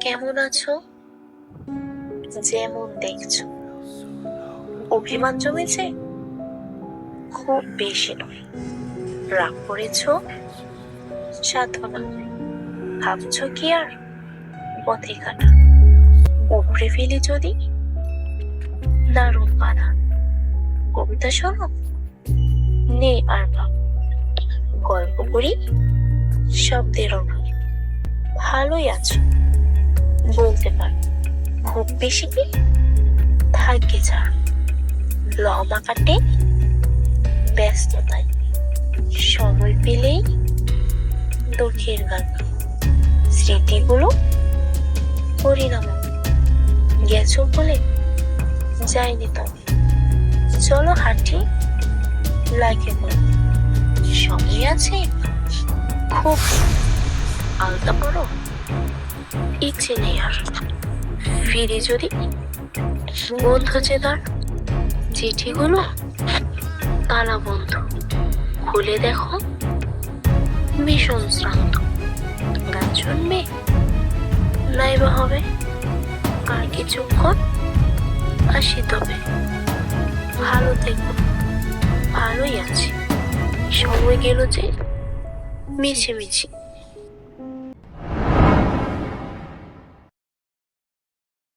কেমন আছো? যেমন দেখছ। অভিমান জমেছে? খুব বেশি নয়। রাগ করেছ? সাধনা। ভাবছ কি আর? পথে কাটা। উপড়ে ফেলি যদি? দারুণ বাধা। কবিতা শোনো? নে আর ভাব। গল্প করি? শব্দের অভাব। ভালোই আছো। বলতে পারো। খুব বেশি কি? থাকে যা। লমা কাটে, ব্যস্ততায়। সময় পেলেই দুঃখের গান স্মৃতিগুলো পরিণাম। গেছো বলে যায়নি তবে। চলো হাঁটি, লাগে বলে সময় আছে? খুব। আলতা পড়ো ইচ্ছে নেই আর। ফিরে যদি বন্ধ যে তার চিঠিগুলো তালা বন্ধ, খুলে দেখো। ভীষণ শ্রান্ত। গান শুনবে? নাইবা হবে? আর কিছুক্ষণ আসি তবে। ভালো থেকো। ভালোই আছি। সময় গেল যে মিছে মিছিমিছি